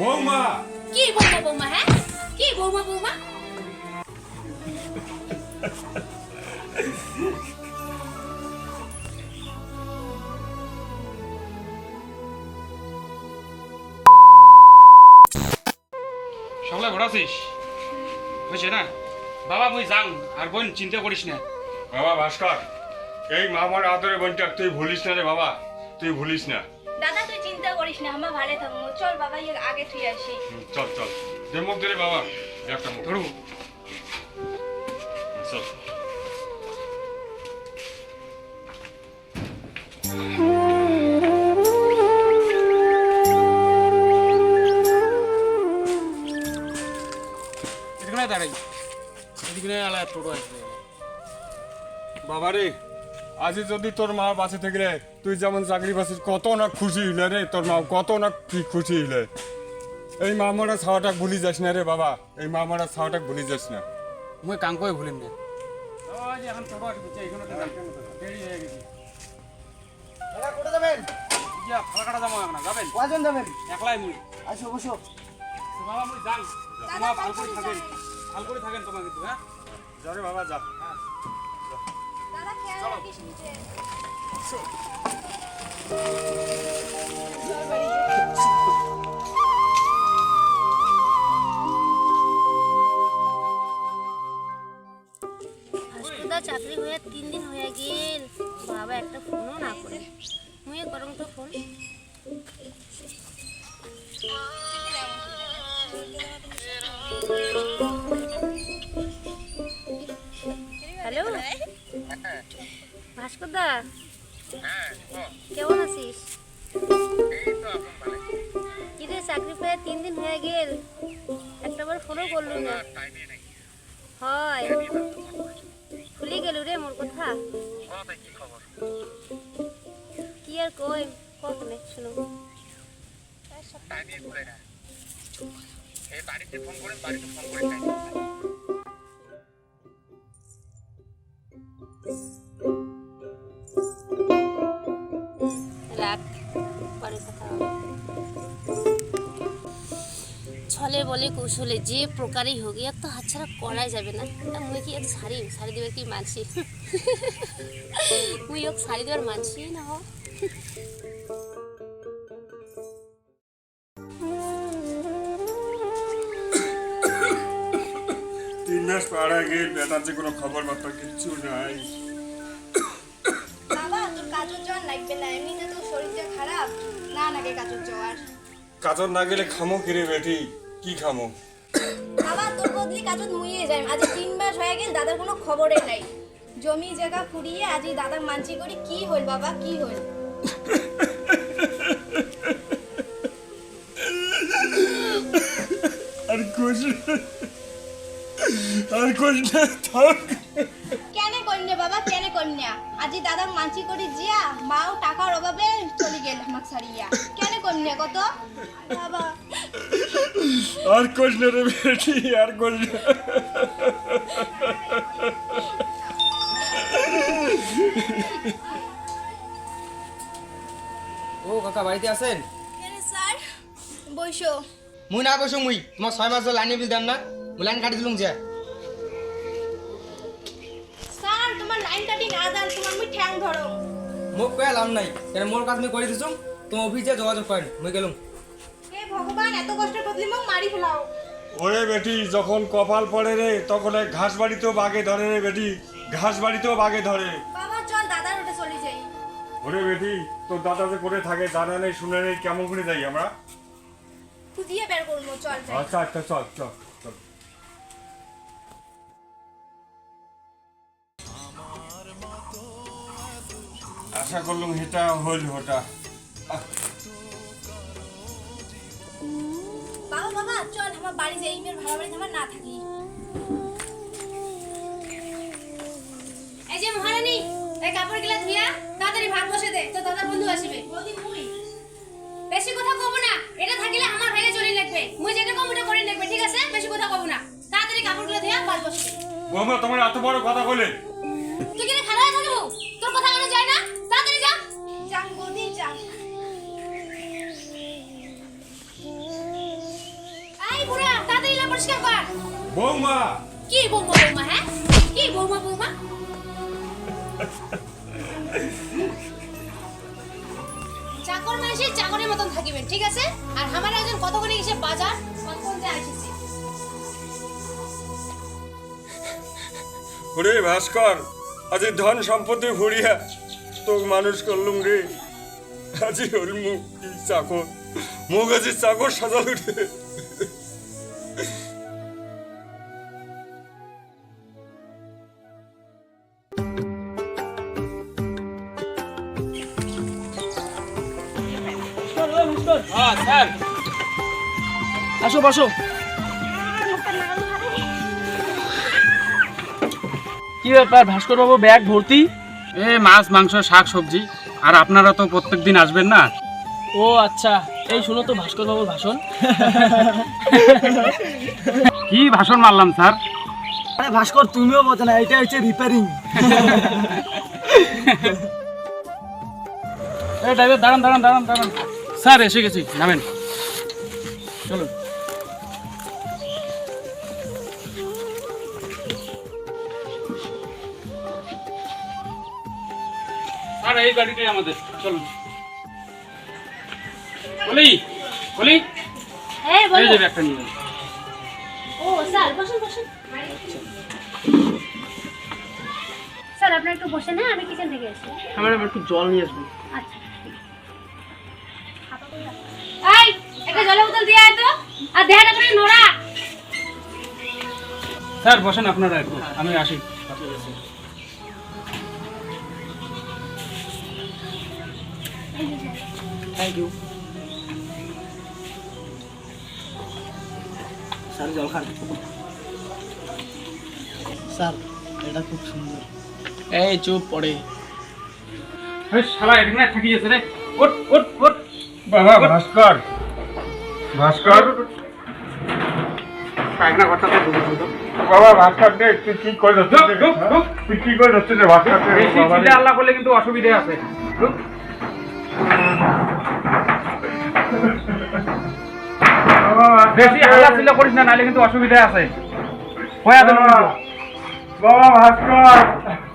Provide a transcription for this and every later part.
বৌমা। কি বৌমা বৌমা হ্যাঁ? কি বৌমা বৌমা? সবলা ঘোরাছিস বুঝছে না? বাবা মুই যাং আর বোন চিন্তা করিস না। বাবা ভাস্কর এই মামার আদরে বোনটা তুই ভুলিস না রে বাবা তুই ভুলিস না। দাদা করিস না আমার ভালো থাকব। চল বাবা ইয়ে আগে তুই আসি চল চল। দে মুখ দে রে বাবা একটা মুখ। ধরু চল। দাঁড়াই। এদিকে না আলা টোটো আসবে। বাবা রে আজ যদি তোর মা বাঁচে থাকলে তুই যেমন চাকরি পাচ্ছিস কত না খুশি হইলে রে তোর মা কত না কি খুশি হইলে এই মামারা ছাওয়াটা ভুলি যাস না রে বাবা? এই মামারা ছাওয়াটা ভুলি যাস না? মুই কাম করে ভুলিম না ওই যে এখন টোটো আসবে এইখানে দেরি গেছে দাদা কোথায় যাবেন? ফালাকাটা যাব এখন যাবেন কজন যাবেন একলাই মুই আসো বসো তো বাবা মুই যাং। চাকরি হয়ে তিন দিন হয়ে গেল। বাবা একটা ফোনও না করে। মুয়ে করং তো ফোন ভাস্কর দা কেমন আছিস? কি রে চাকরি পেয়ে তিন দিন হয়ে গেল। একটাবার ফোনও করলু না। হয়। ভুলি গেল রে মোর কথা। কি আর কই কত নে শুনো। রাখ ছলে বলে কৌশলে যে প্রকারই হোক ইয়ার তো হাতছাড়া করাই যাবে না। তা মুই কি এক শাড়ি? শাড়ি দেবার কি মানছি? মুই হোক শাড়ি দেবার মানছি না হোক তিন মাস পাড়া গেল বেটার যে কোনো খবর বার্তা কিচ্ছু নাই। বাবা তোর কাজের জ্বর লাগবে না এমনিতে তোর শরীরটা খারাপ। না নাগে কাজের জ্বর। কাজর না গেলে খামো কিরে বেটি? কি খামো? বাবা তোর বদলি কাজত মুইয়ে যাই আজ তিন মাস হয়ে গেল দাদার কোনো খবরে নাই। জমি জায়গা ফুরিয়ে আজ দাদা মানছি করি কি হল বাবা কি হল আর কোশ আর কোশ না থাক। কেন কন্যা বাবা কেন কন্যা? আজি দাদা মানছি করি জিয়া মাও টাকার অভাবে চলে গেল আমাকে ছাড়িয়া কেন কন্যা কত? বাবা। আর না রে বেটি আর কোশ ও কাকা বাড়িতে আছেন? কেন স্যার? বইসো মুই না বসো মুই তোমার ছয় মাস লাইনে বিল দেন না। মুই লাইন কাটি দিলুম যে। স্যার তোমার লাইন কাটি না দান তোমার মুই ঠ্যাং ধরো। মোক কয়ে লাভ নাই কেন মোর কাজ মুই করে দিছুম তোমার অফিসে যোগাযোগ করেন মুই গেলুম। ভগবান এত কষ্টের বদলি মোক মারি ফেলাও। ওরে বেটি যখন কপাল পড়ে রে তখন এক ঘাস বাড়িতেও বাগে ধরে রে বেটি ঘাস বাড়িতেও বাগে ধরে। বাবা চল দাদার ওটা চলে যাই। ওরে বেটি তোর দাদা যে করে থাকে জানা নেই শুনে নেই কেমন করে যাই আমরা? খুঁজিয়ে বের করব চল আচ্ছা আচ্ছা চল চল চল। আশা করলাম এটা হইল ওটা আমার বাড়ি যাই মেয়ের ভাড়া বাড়িতে আমার না থাকি। এই যে মহারানী এই কাপড় গিলা ধুইয়া তাড়াতাড়ি ভাত বসে দে তো দাদা বন্ধু আসবে। বৌদি মুই বেশি কথা কব না এটা থাকিলে আমার ভাইয়ে চলে লাগবে। মুই যেটা কম ওটা করে লাগবে ঠিক আছে? বেশি কথা কব না। তাড়াতাড়ি কাপড়গুলো ধুইয়া ভাত বসে বৌমা তোমার এত বড় কথা বলে। তুই পরিষ্কার কর। বৌমা। কি বৌমা বৌমা হ্যাঁ? কি বৌমা বৌমা? চাকর মানুষের চাকরের মতন থাকিবেন ঠিক আছে? আর আমার একজন কত করে এসে বাজার কতক্ষণ যে আসিছে। ওরে ভাস্কর আজ ধন সম্পত্তি ভরিয়া তো মানুষ করলুম রে। আজি ওর মুখ কি চাকর? মুখ আজি চাকর সাজাল রে। আসো বসো। কি ব্যাপার ভাস্কর বাবু ব্যাগ ভর্তি? এ মাছ মাংস শাক সবজি। আর আপনারা তো প্রত্যেক দিন আসবেন না? ও আচ্ছা। এই শুনো তো ভাস্কর বাবুর ভাষণ। কি ভাষণ মারলাম স্যার? আরে ভাস্কর তুমিও বোঝো না এটা হচ্ছে রিপেয়ারিং এই ড্রাইভার দাঁড়ান দাঁড়ান দাঁড়ান দাঁড়ান। স্যার এসে গেছি। নামেন। চলুন। স্যার এই গাড়িটাই আমাদের। চলুন। বলি বলি। হ্যাঁ এই যে ব্যাগটা নিয়ে ও স্যার বসুন বসুন। স্যার আপনার একটু বসে না আমি কিচেন থেকে এসেছি। আমার একটু জল নিয়ে আসব। আচ্ছা। একটা জলের বোতল দিয়ে আয় তো। আর দেখাটা করে নোরা স্যার বসেন আপনারা একটু। আমি আসি। থ্যাংক ইউ স্যার জল খান। স্যার এটা খুব সুন্দর। এই চুপ পড়ে। এই শালা এখানে থাকি গেছে রে। ওট ওট ওট বাবা ভাস্কর। ভাস্কর? বাবা ভাস্কর রে তুই কি করে ঢুক। তুই কি করে রে ভাস্কর আল্লাহ করলে কিন্তু অসুবিধা আছে। বেশি হাল্লা চিল্লা করিস না নাহলে কিন্তু অসুবিধা আছে। হয়ে গেল বাবা, ভাস্কর।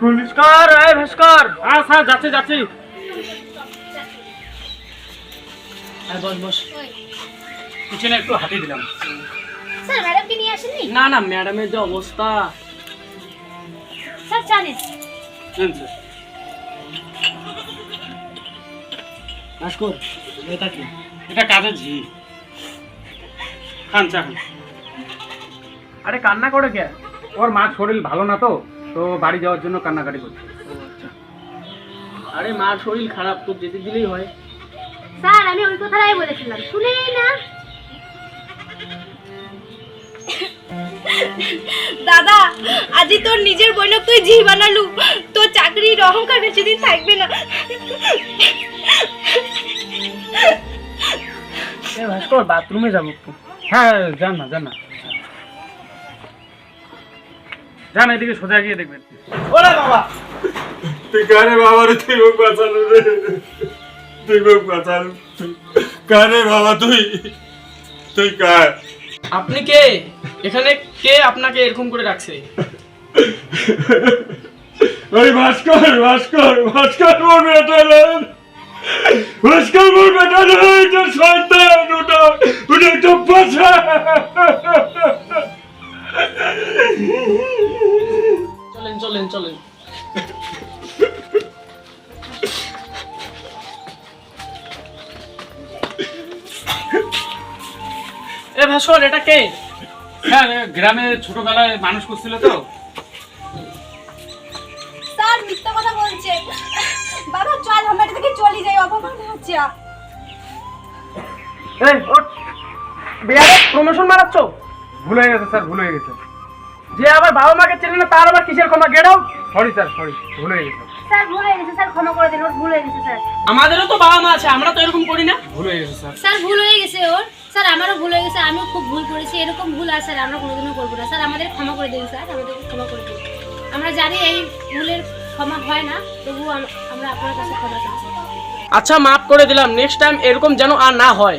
ভাস্কর এই ভাস্কর। হ্যাঁ যাচ্ছি যাচ্ছি। হ্যাঁ বস বস। পিছনে একটু হাঁটি দিলাম। স্যার ম্যাডামকে নিয়ে আসেননি? না না ম্যাডামের যে অবস্থা। স্যার জানেন। নেন ভাস্কর এটা কি? এটা কাজের ঝি খান চা খান। আরে কান্না করে কে? ওর মার শরীর ভালো না তো তো বাড়ি যাওয়ার জন্য কান্নাকাটি করছে। আরে মার শরীর খারাপ তো যেতে দিলেই হয়। স্যার আমি ওই কথাটাই বলেছিলাম। শুনেই না দাদা আজি তোর নিজের বোনক তুই জি বানালু। তোর চাকরির অহংকার বেশি দিন থাকবে না। এ ভাস্কর বাথরুমে যাব হ্যাঁ যান না যান না। যান এদিকে সোজা গিয়ে দেখবেন। ওরে বাবা! তুই কারে বাবা রে তুই মুখ বাঁচালু রে। তুই মুখ বাঁচালু। কারে বাবা তুই? তুই কার? আপনি কে? এখানে কে আপনাকে এরকম করে রাখছে ওই ভাস্কর ভাস্কর ভাস্কর মোর বেটা রে ভাস্কর মোর বেটা রে এটা শয়তান ওটা ওটা একটা পাছা চলেন চলেন চলেন। এ ভাস্কর এটা কে? হ্যাঁ গ্রামে ছোটবেলায় মানুষ করছিল তো। স্যার মিথ্যা কথা বলছে বাবা চল আমরা এটা থেকে চলে যাই অপমান হচ্ছে। এই ওঠ। বিয়ারে প্রমোশন মারাচ্ছ? ভুল হয়ে গেছে স্যার ভুল হয়ে গেছে। যে আবার বাবা মাকে চেনে না তার আবার কিসের ক্ষমা? Get out? Sorry sir sorry ভুল হয়ে গেছে। স্যার ভুল হয়ে গেছে স্যার ক্ষমা করে দিন ওর ভুল হয়ে গেছে স্যার। আমাদেরও তো বাবা মা আছে আমরা তো এরকম করি না। ভুল হয়ে গেছে স্যার। স্যার ভুল হয়ে গেছে ওর। স্যার, আমারও ভুল হয়ে গেছে, আমিও খুব ভুল করেছি, এরকম ভুল আর স্যার, আমরা কোনোদিনও করব না। স্যার, আমাদের ক্ষমা করে দিন, স্যার, আমাদের ক্ষমা করে দিন। আমরা জানি এই ভুলের ক্ষমা হয় না, তবুও আমরা আপনার কাছে ক্ষমা আচ্ছা মাফ করে দিলাম নেক্সট টাইম এরকম যেন আর না হয়।